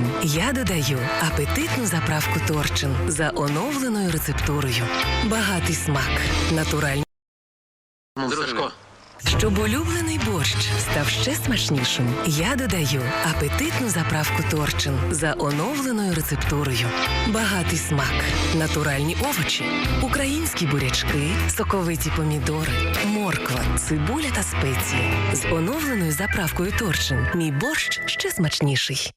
смачнішим я додаю апетитну заправку Торчин за оновленою рецептурою. Багатий смак, натуральний. Дружко, Щоб улюблений борщ став ще смачнішим, я додаю апетитну заправку Торчин за оновленою рецептурою. Багатий смак, натуральні овочі, українські бурячки, соковиті помідори, морква, цибуля та спеції. З оновленою заправкою Торчин мій борщ ще смачніший.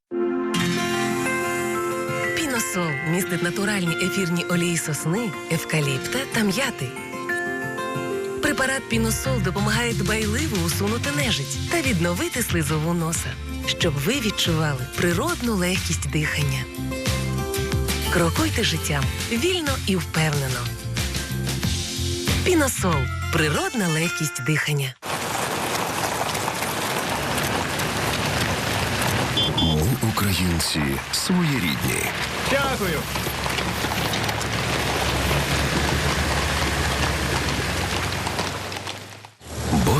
Піносол містить натуральні ефірні олії сосни, евкаліпта та м'яти. Препарат Піносол допомагає дбайливо усунути нежить та відновити слизову носа, щоб ви відчували природну легкість дихання. Крокуйте життям вільно і впевнено. Піносол природна легкість дихання. Українці, своєрідні. Дякую.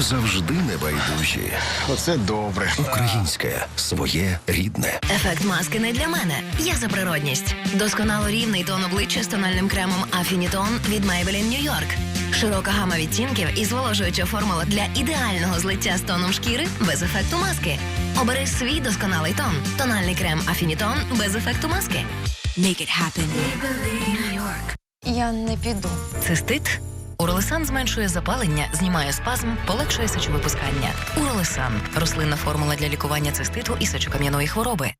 Завжди небайдужі. Оце добре. Українське своє рідне. Ефект маски не для мене. Я за природність. Досконало рівний тон обличчя з тональним кремом Афінітон від Maybelline New York. Широка гама відтінків і зволожуюча формула для ідеального злиття з тоном шкіри без ефекту маски. Обери свій досконалий тон. Тональний крем Афінітон без ефекту маски. Make it happen. New York. Я не піду. Цистит. Уролесан зменшує запалення, знімає спазм, полегшує сечовипускання. Уролесан рослинна формула для лікування циститу і сечокам'яної хвороби.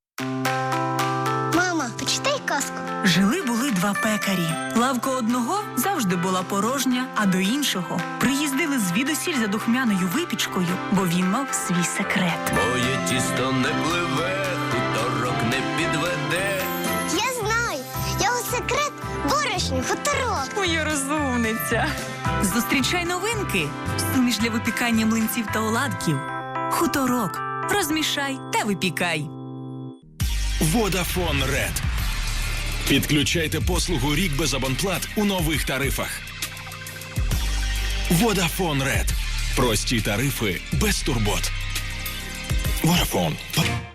Мама, почитай казку. Жили були два пекарі. Лавка одного завжди була порожня, а до іншого приїздили звідусіль за духмяною випічкою, бо він мав свій секрет. Моє тісто не пливе, хуторок не підведе. Я знаю. Його секрет борошні хуторок. Моя розумниця. Зустрічай новинки. Суміш для випікання млинців та оладків. Хуторок. Розмішай та випікай. Vodafone Red. Підключайте послугу рік без абонплат у нових тарифах. Vodafone Red. Прості тарифи без турбот. Vodafone.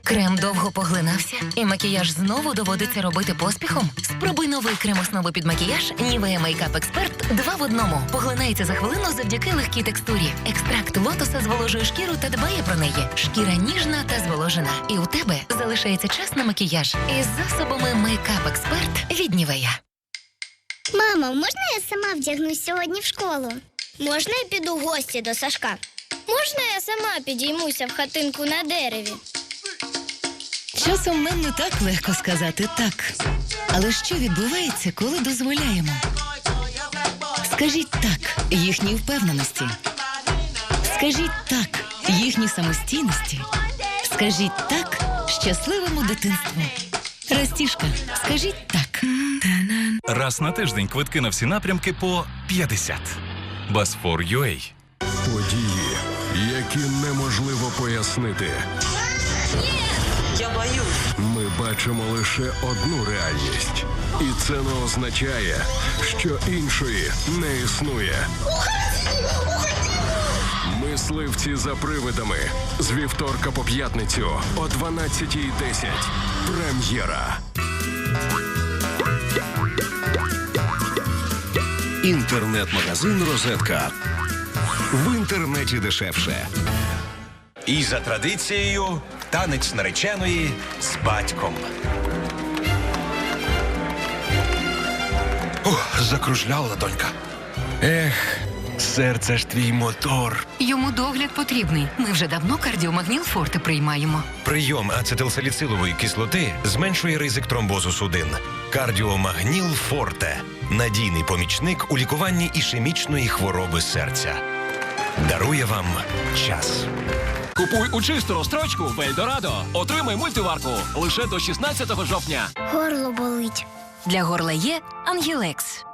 Крем довго поглинався, і макіяж знову доводиться робити поспіхом. Спробуй новий крем основи під макіяж Nivea Makeup Expert 2 в одному. Поглинається за хвилину завдяки легкій текстурі. Екстракт лотоса зволожує шкіру та дбає про неї. Шкіра ніжна та зволожена. І у тебе залишається час на макіяж із засобами Makeup Expert від Nivea. Мамо, можна я сама вдягнусь сьогодні в школу? Можна я піду в гості до Сашка? Можна я сама підіймуся в хатинку на дереві? Часом нам не так легко сказати так. Але що відбувається, коли дозволяємо? Скажіть так їхній впевненості. Скажіть так їхній самостійності. Скажіть так щасливому дитинству. Растішка, скажіть так. Раз на тиждень квитки на всі напрямки по 50. Басфор.ua. Події, які неможливо пояснити. Я боюсь. Ми бачимо лише одну реальність. І це не означає, що іншої не існує. Мисливці за привидами з вівторка по п'ятницю о 12.10. Прем'єра. Інтернет-магазин Розетка. В інтернеті дешевше. І за традицією танець нареченої з батьком. Ух, закружляла донька. Ех, серце ж твій мотор. Йому догляд потрібний. Ми вже давно кардіомагніл форте приймаємо. Прийом ацетилсаліцилової кислоти зменшує ризик тромбозу судин. Кардіомагніл Форте надійний помічник у лікуванні ішемічної хвороби серця. Дарує вам час. Купуй у чисту розстрочку в Ельдорадо. Отримай мультиварку лише до 16 жовтня. Горло болить. Для горла є Ангілекс.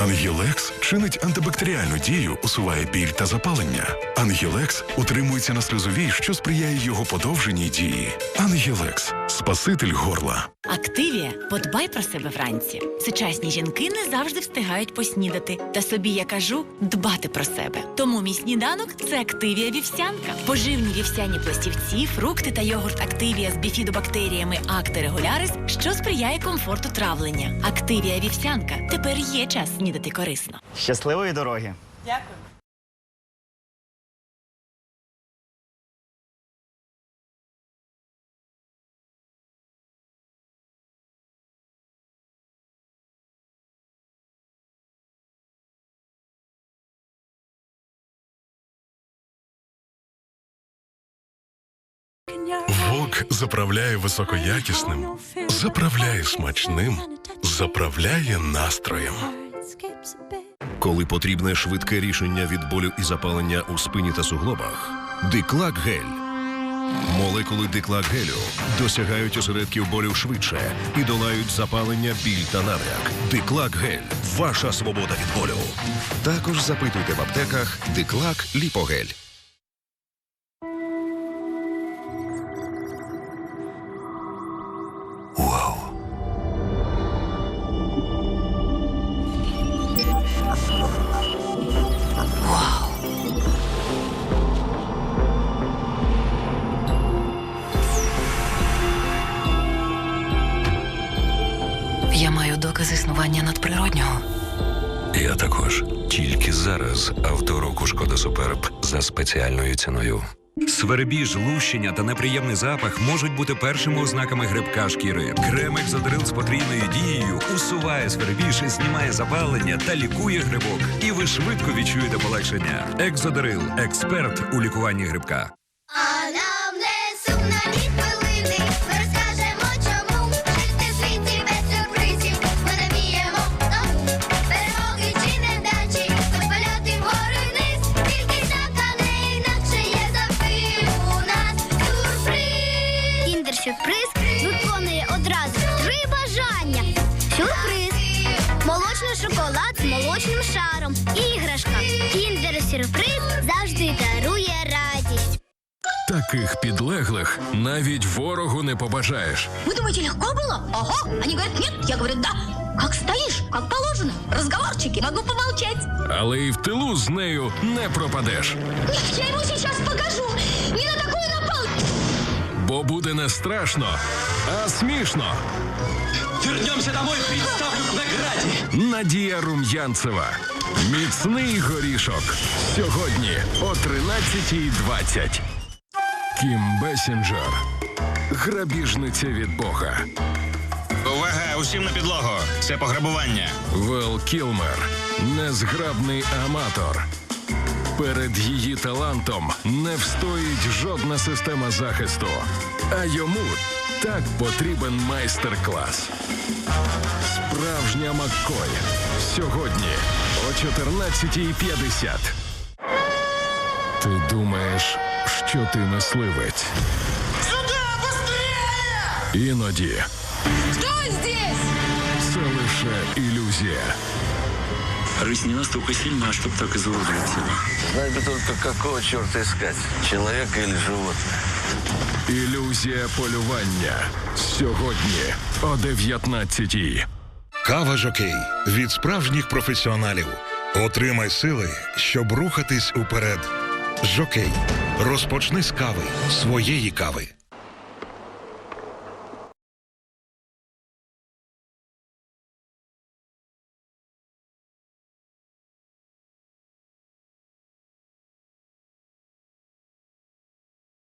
Ангілекс чинить антибактеріальну дію, усуває біль та запалення. Ангілекс утримується на сльозовій, що сприяє його подовженій дії. Ангілекс спаситель горла. Активія подбай про себе вранці. Сучасні жінки не завжди встигають поснідати. Та собі я кажу дбати про себе. Тому мій сніданок це активія вівсянка. Поживні вівсяні пластівці, фрукти та йогурт Активія з біфідобактеріями Акте регулярис, що сприяє комфорту травлення. Активія вівсянка. Тепер є час снідати корисно. Щасливої дороги! Дякую. Вок заправляє високоякісним, заправляє смачним, заправляє настроєм. Коли потрібне швидке рішення від болю і запалення у спині та суглобах, Диклак Гель. Молекули Диклак Гелю досягають осередків болю швидше і долають запалення, біль та набряк. Диклак Гель ваша свобода від болю. Також запитуйте в аптеках Диклак Ліпогель. Я докази існування надприроднього. Я також. Тільки зараз авторуку Шкода Суперб за спеціальною ціною. Свербіж, лущення та неприємний запах можуть бути першими ознаками грибка шкіри. Крем екзодрил з потрійною дією усуває свербіж, знімає запалення та лікує грибок. І ви швидко відчуєте полегшення. Екзодрил експерт у лікуванні грибка. Сюрприз виконує одразу три бажання. Сюрприз. Молочний шоколад з молочним шаром. Іграшка. Кіндер сюрприз завжди дарує радість. Таких підлеглих навіть ворогу не побажаєш. Вы думаете, легко было? Ага. Они говорят, нет. Я говорю, да. Как стоишь, как положено. Разговорчики, могу помолчать. Але і в тилу з нею не пропадеш. Нет, я ему сейчас покажу. Не на напал. Бо буде не страшно, а смішно. Вернемся домой, представлю к награді. Надія Рум'янцева. Міцний горішок. Сьогодні о 13.20. Кім Бесінджер. Грабіжниця від Бога. Увага, усім на підлогу. Це пограбування. Вел Кілмер. Незграбний аматор. Перед її талантом не встоїть жодна система захисту. А йому так потрібен майстер-клас. Справжня Маккой. Сьогодні о 14.50. Ти думаєш, що ти мисливець? Іноді Кто здесь? це лише ілюзія. Рысь не настолько сильна, чтобы так изуродовать себя. Знать бы только, какого черта искать, человека или животное. Ілюзія полювання. Сьогодні о 19-й. Кава Жокей від справжніх професіоналів. Отримай сили, щоб рухатись уперед. Жокей. Розпочни з кави своєї кави.